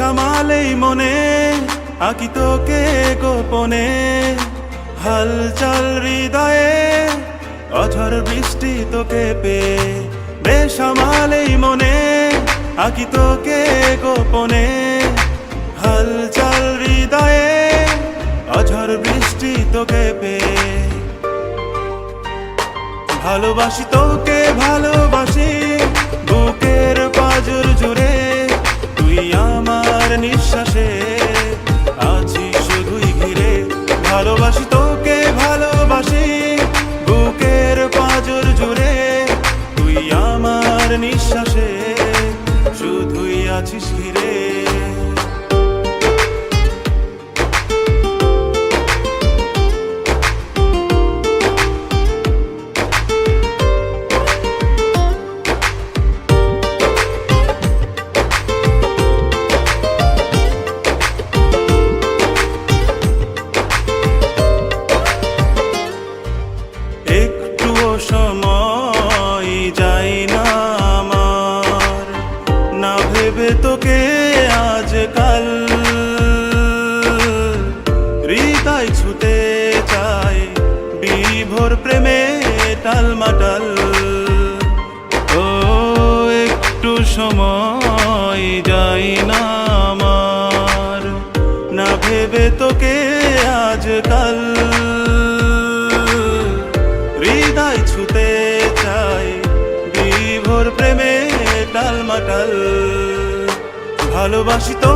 মনে, আঁকি তোকে গোপনে। হালচাল হৃদয়ে অঝর বৃষ্টি তোকে পে বেসামাল এই মনে, আঁকি তোকে গোপনে। হালচাল হৃদয়ে অঝর বৃষ্টি তোকে পে ভালোবাসি তোকে, ভালোবাসি নিঃশ্বাসে আছি শুধুই ঘিরে ভালোবাসি ভেবে তোকে আজকাল। হৃদয় ছুতে চায় বিভোর প্রেমে টালমাটাল। ও, একটু সময় যাই না আমার, না ভেবে তোকে আজকাল। হৃদয় ছুতে চাই বিভোর প্রেমে টালমাটাল। ভালোবাসি তো।